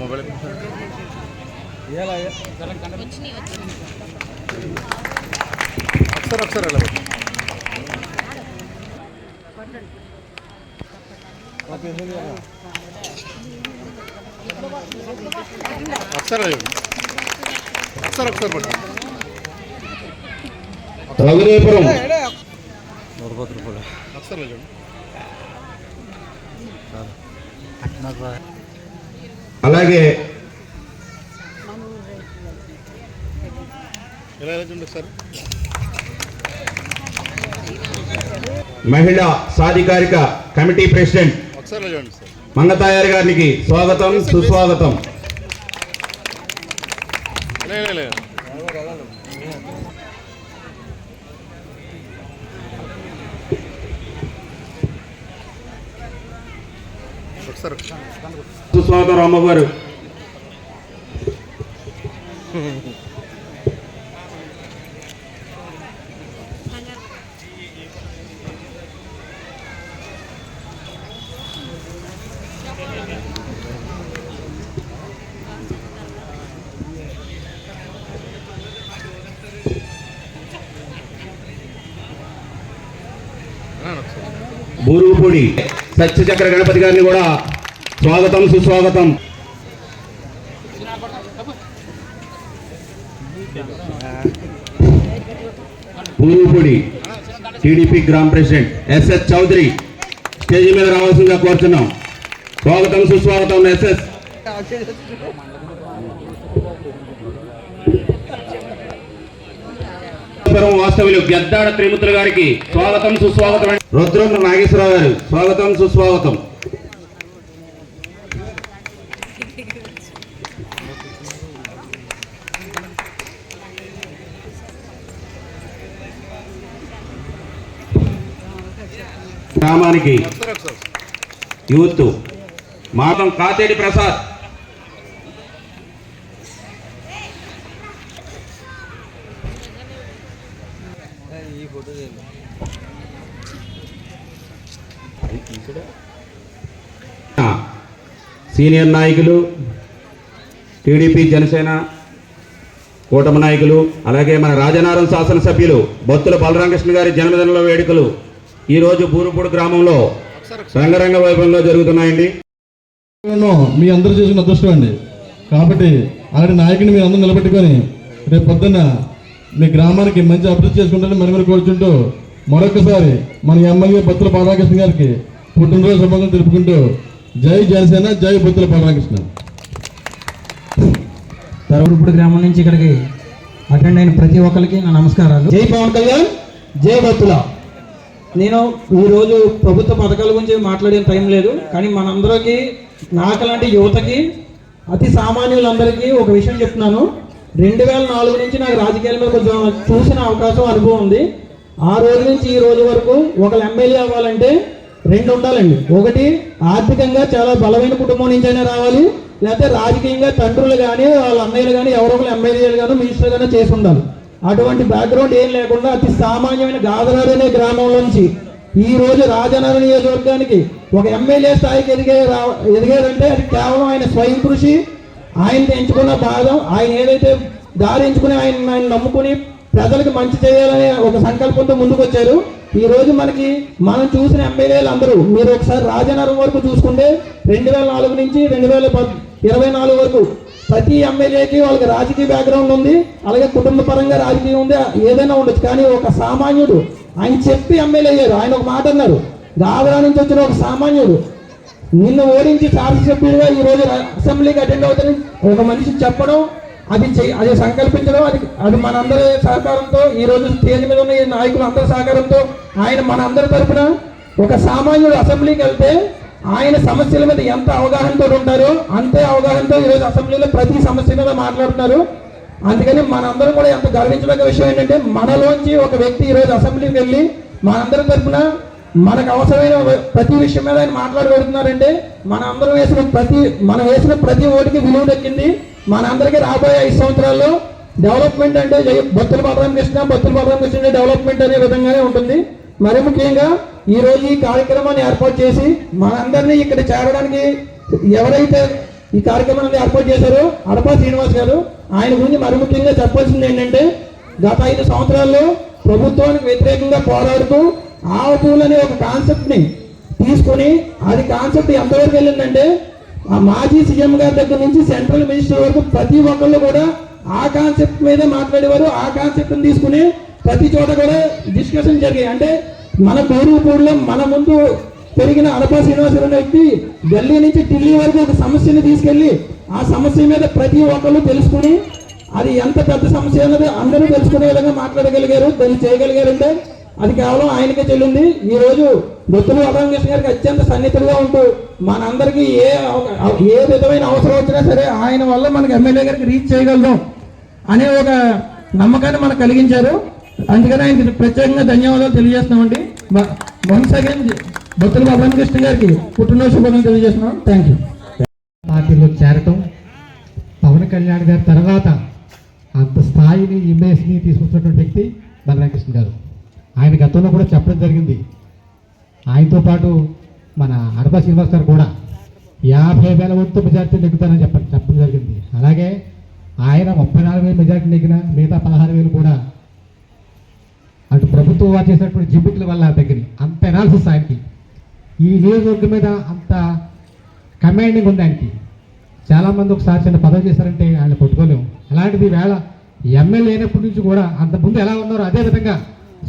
Mobile ఒకసారి ఒకసారి అలా పెట్టు. ఒకసారి అలా పెట్టు. ఒకసారి ఒకసారి పట్టు రఘుదేపురం ఒకసారి అలా చూడు అలాగే మహిళా సాధికారిక కమిటీ ప్రెసిడెంట్ మంగతాయారి గారికి స్వాగతం సుస్వాగతం ఇలా ఇలా ఇలా ఒకసారి సుస్వాగతం రాంబాబు గారు. ఆ, ఒకసారి బూరుగుపూడి సత్యచక్ర గణపతి గారిని కూడా స్వాగతం సుస్వాగతం. బూరుగుపూడి టీడీపీ గ్రామ president S S Chowdary stage మీద రావాల్సిందిగా కోరుతున్నాం. స్వాగతం సుస్వాగతం ఎస్ఎస్. పురం వాస్తవ్యులు గెద్దాడ త్రిమూర్తులు గారికి స్వాగతం సుస్వాగతం. రుద్రం నాగేశ్వరరావు గారు స్వాగతం సుస్వాగతం. గ్రామానికి యూత్ మాతం కాతేడి ప్రసాద్. సీనియర్ నాయకులు టీడీపీ జనసేన కూటమి నాయకులు అలాగే మన రాజనారం శాసనసభ్యులు బొత్తుల బలరామకృష్ణ గారి జన్మదినంలో వేడుకలు ఈరోజు బూరుపూడి గ్రామంలో రంగరంగ వైభవంగా జరుగుతున్నాయండి. మీ అందరూ చేసిన అదృష్టం అండి. కాబట్టి అలాంటి నాయకుని మీరు అందరూ నిలబెట్టుకొని రేపు పొద్దున్న మీ గ్రామానికి మంచి అభివృద్ధి చేసుకుంటారని మరి మరి కోరుచుంటూ మరొకసారి మన ఎమ్మెల్యే బత్తుల బాలరాకృష్ణ గారికి పుట్టినరోజు శుభంగా తెలుపుకుంటూ జై జనసేన జై బత్తుల బాలరాకృష్ణ తరవరుపుడు గ్రామం నుంచి ఇక్కడికి అటెండ్ అయిన ప్రతి ఒక్కరికి నా నమస్కారాలు. జై పవన్ కళ్యాణ్ జై భక్తుల నేను ఈరోజు ప్రభుత్వ పథకాల గురించి మాట్లాడే టైం లేదు కానీ మనందరికీ నాకలాంటి యువతకి అతి సామాన్యులందరికీ ఒక విషయం చెప్తున్నాను. రెండు వేల నాలుగు నుంచి నాకు రాజకీయాల మీద కొంచెం చూసిన అవకాశం అనుభవం ఉంది. ఆ రోజు నుంచి ఈ రోజు వరకు ఒకళ్ళు ఎమ్మెల్యే అవ్వాలంటే రెండు ఉండాలండి. ఒకటి ఆర్థికంగా చాలా బలమైన కుటుంబం నుంచి అయినా రావాలి. లేకపోతే రాజకీయంగా తండ్రులు కానీ వాళ్ళ అన్నయ్యలు కానీ ఎవరో ఒకరు ఎమ్మెల్యేలు కానీ మినిస్టర్ కానీ చేసి ఉండాలి. అటువంటి బ్యాక్గ్రౌండ్ ఏం లేకుండా అతి సామాన్యమైన గాదరాడు అనే గ్రామంలోంచి ఈ రోజు రాజనగర నియోజకవర్గానికి ఒక ఎమ్మెల్యే స్థాయికి ఎదిగే రా అది కేవలం ఆయన స్వయం కృషి ఆయన ఎంచుకున్న భాగం ఆయన ఏదైతే దారి ఎంచుకుని ఆయన ఆయన నమ్ముకుని ప్రజలకు మంచి చేయాలనే ఒక సంకల్పంతో ముందుకు వచ్చారు ఈ రోజు మనకి మనం చూసిన ఎమ్మెల్యేలు అందరూ మీరు ఒకసారి రాజనగరం వరకు చూసుకుంటే రెండు వేల నాలుగు నుంచి రెండు వేల ఇరవై నాలుగు వరకు ప్రతి ఎమ్మెల్యేకి వాళ్ళకి రాజకీయ బ్యాక్గ్రౌండ్ ఉంది అలాగే కుటుంబ పరంగా రాజకీయం ఉంది ఏదైనా ఉండొచ్చు. కానీ ఒక సామాన్యుడు ఆయన చెప్పి ఎమ్మెల్యే అయ్యారు. ఆయన ఒక మాట అన్నారు. గాబరా నుంచి వచ్చిన ఒక సామాన్యుడు. నిన్ను ఓడించి చార్జ్ ఈ రోజు అసెంబ్లీకి అటెండ్ అవుతారని ఒక మనిషి చెప్పడం అది చెయ్- అది సంకల్పించడం అది అది మనందరి సహకారంతో ఈ రోజు స్టేజ్ మీద ఉన్న ఈ నాయకులు అందరి సహకారంతో ఆయన మనందరి తరపున ఒక సామాన్యుడు అసెంబ్లీకి వెళ్తే ఆయన సమస్యల మీద ఎంత అవగాహనతో ఉంటారో అంతే అవగాహనతో ఈరోజు అసెంబ్లీలో ప్రతి సమస్య మీద మాట్లాడుతున్నారు. అందుకని మనందరం కూడా ఎంత గర్వించదగ్గ విషయం ఏంటంటే మనలోంచి ఒక వ్యక్తి ఈరోజు అసెంబ్లీకి వెళ్ళి మనందరి తరపున మనకు అవసరమైన ప్రతి విషయం మీద ఆయన మాట్లాడగలుగుతున్నారంటే మన అందరం వేసిన ప్రతి మనం వేసిన ప్రతి ఓటుకి విలువ దక్కింది. మనందరికీ రాబోయే ఐదు సంవత్సరాల్లో డెవలప్మెంట్ అంటే జై- బొత్తుల బలరాం కృష్ణ బొత్తుల బలరాం డెవలప్మెంట్ అనే విధంగానే ఉంటుంది. మరి ముఖ్యంగా ఈరోజు ఈ కార్యక్రమాన్ని ఏర్పాటు చేసి మనందరినీ ఇక్కడ చేరడానికి ఎవరైతే ఈ కార్యక్రమాన్ని ఏర్పాటు చేశారో అడపా శ్రీనివాస్ గారు ఆయన గురించి మరి ముఖ్యంగా చెప్పాల్సింది ఏంటంటే గత ఐదు సంవత్సరాల్లో ప్రభుత్వానికి వ్యతిరేకంగా పోరాడుతూ ఆవపూలు అనే ఒక కాన్సెప్ట్ని తీసుకొని అది కాన్సెప్ట్ ఎంతవరకు వెళ్ళిందంటే ఆ మాజీ సీఎం గారి దగ్గర నుంచి సెంట్రల్ మినిస్టర్ వరకు ప్రతి ఒక్కళ్ళు కూడా ఆ కాన్సెప్ట్ మీద మాట్లాడేవారు ఆ కాన్సెప్ట్ని తీసుకుని ప్రతి చోట కూడా డిస్కషన్ జరిగాయి. అంటే మన పూర్వపూడిలో మన ముందు పెరిగిన అనపా శ్రీనివాసరావు అనే వ్యక్తి ఢిల్లీ నుంచి ఢిల్లీ వరకు ఒక సమస్యని తీసుకెళ్ళి ఆ సమస్య మీద ప్రతి ఒక్కళ్ళు తెలుసుకుని అది ఎంత పెద్ద సమస్య అన్నది అందరూ తెలుసుకునే విధంగా మాట్లాడగలిగారు దాన్ని చేయగలిగారంటే అది కేవలం ఆయనకే చెల్లింది. ఈ రోజు దొత్తులు అభంకృష్ణ గారికి అత్యంత సన్నిహితులుగా ఉంటూ మనందరికీ ఏ ఏ విధమైన అవసరం వచ్చినా సరే ఆయన వల్ల మనకు ఎమ్మెల్యే గారికి రీచ్ చేయగలుగుతాం అనే ఒక నమ్మకాన్ని మనకు కలిగించారు. అందుకని ఆయనకి ప్రత్యేకంగా ధన్యవాదాలు తెలియజేస్తున్నామండి. వన్స్ అగైన్ బొత్తుల అభంకృష్ణ గారికి పుట్టినరోజు శుభాకాంక్షలు తెలియజేస్తున్నాం. థ్యాంక్ యూ పార్టీలో చేరటం పవన్ కళ్యాణ్ గారి తర్వాత అంత స్థాయిని ఇమేజ్ని తీసుకొచ్చినటువంటి వ్యక్తి బలరామకృష్ణ గారు. ఆయన గతంలో కూడా చెప్పడం జరిగింది. ఆయనతో పాటు మన అడప శ్రీనివాస్ గారు కూడా యాభై వేల వంతు మెజార్టీ నెగ్గుతానని చెప్ప చెప్పడం జరిగింది. అలాగే ఆయన ముప్పై నాలుగు వేల మెజార్టీ నెగ్గిన మిగతా పదహారు వేలు కూడా అటు ప్రభుత్వం వారు చేసినటువంటి జిమ్మిట్ల వల్ల తగ్గినాయి అంత ఎనాలిసిస్ ఆయనకి. ఈ నియోజకవర్గం మీద అంత కమాండింగ్ ఉంది ఆయనకి. చాలామంది ఒకసారి చిన్న పదవి చేశారంటే ఆయన పట్టుకోలేము అలాంటిది వేళ ఎమ్మెల్యే అయినప్పటి నుంచి కూడా అంత ముందు ఎలా ఉన్నారో అదే విధంగా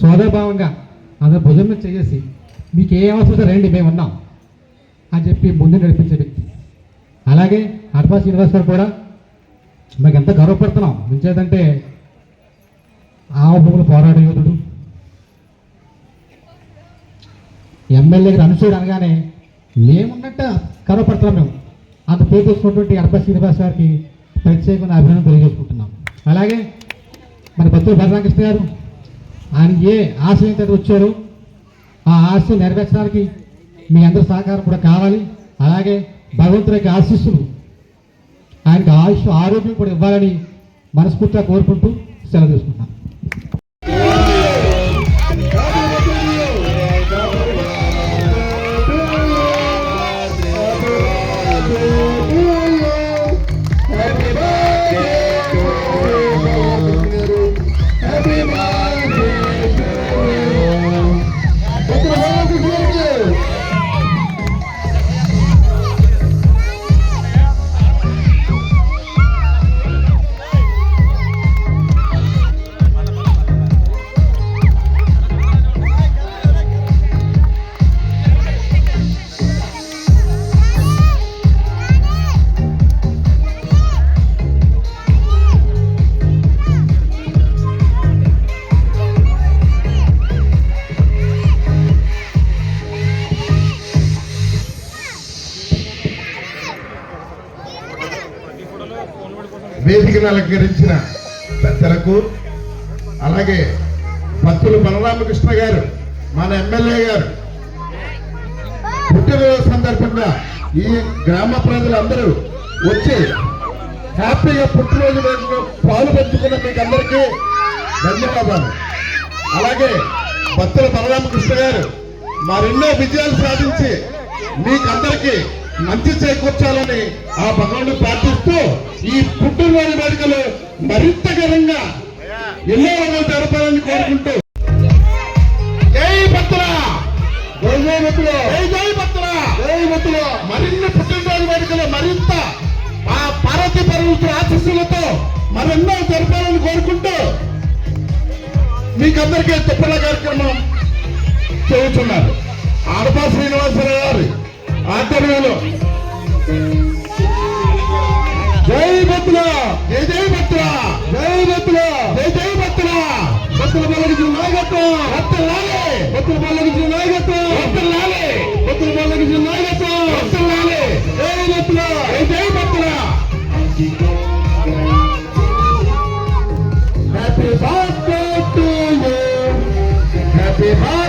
సోదరభావంగా అందరు భుజం మీద చేసి మీకు ఏ అవసరం రండి మేము ఉన్నాం అని చెప్పి ముందు నడిపించే వ్యక్తి. అలాగే అడ్వాన్స్ శ్రీనివాస్ గారు కూడా మాకు ఎంత గర్వపడుతున్నాం. మించేదంటే ఆ భూములు పోరాడే యోధుడు ఎమ్మెల్యే గారు అనగానే అనగానే మేమున్నట్టు గర్వపడుతున్నాం మేము. అంత పేరు తెచ్చుకున్నటువంటి అర్బ శ్రీనివాస్ గారికి ప్రత్యేకమైన అభినందన తెలియజేసుకుంటున్నాం. అలాగే మన బతులు బలరామకృష్ణ గారు ఆయన ఏ ఆశ ఏంటంటే వచ్చారు ఆ ఆశ నెరవేర్చడానికి మీ అందరి సహకారం కూడా కావాలి. అలాగే భగవంతుడికి ఆశీస్సులు ఆయనకు ఆయుష్ ఆరోగ్యం కూడా ఇవ్వాలని మనస్ఫూర్తిగా కోరుకుంటూ సెలవు తీసుకుంటున్నాను వేదికను అలంకరించిన పెద్దలకు అలాగే పత్తులు బలరామకృష్ణ గారు మన ఎమ్మెల్యే గారు. పుట్టినరోజు సందర్భంగా ఈ గ్రామ ప్రజలందరూ వచ్చి హ్యాపీగా పుట్టినరోజు వేడుకలో పాలు పంచుకున్న మీకు అందరికీ ధన్యవాదాలు. అలాగే భక్తుల బలరామకృష్ణ గారు మరెన్నో విజయాలు సాధించి మీకందరికీ మంచి చేకూర్చాలని ఆ భగవాను ప్రార్థిస్తూ ఈ పుట్టినరోజు వేడుకలు మరింత ఘనంగా ఎన్నో రోజులు జరపాలని కోరుకుంటూ. జై భక్తుల జై భక్తుల జై జై భక్తుల జై భక్తుల మరిన్ని పుట్టినరోజు వేడుకలు మరింత ఆ పార్వతీ పర్వతుల ఆశీస్సులతో మరెన్నో జరపాలని కోరుకుంటూ మీకందరికీ తిప్పల కార్యక్రమం చెబుతున్నారు ఆడపా శ్రీనివాసరావు గారి జై భక్తుల జై జై భక్తుల జై భక్తుల జై జై భక్తుల భక్తుల బల్లకి నాయకత్వం. భక్తులు లాలే. భక్తుల బల్లకి నాయకత్వం. భక్తులు లాలే. భక్తుల బల్లకి నాయకత్వం. భక్తులు లాలే. జై భక్తుల జై జై భక్తుల happy birthday to you happy birthday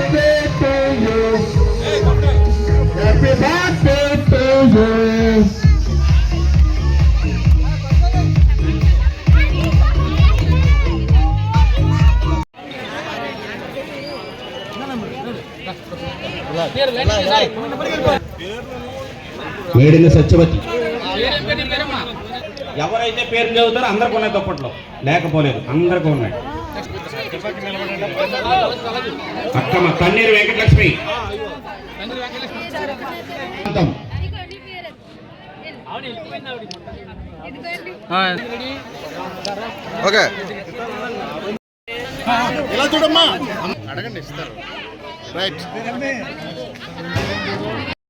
వేడిన సత్యవతి. ఎవరైతే పేరు చదువుతారో అందరికి ఉన్నాయి దుప్పట్లో. లేకపోలేదు అందరికీ ఉన్నాయి. అక్కమ్మ కన్నీరు వెంకటలక్ష్మి. అంతం. ఇలా చూడమ్మా. అడగండి ఇస్తారు. రైట్.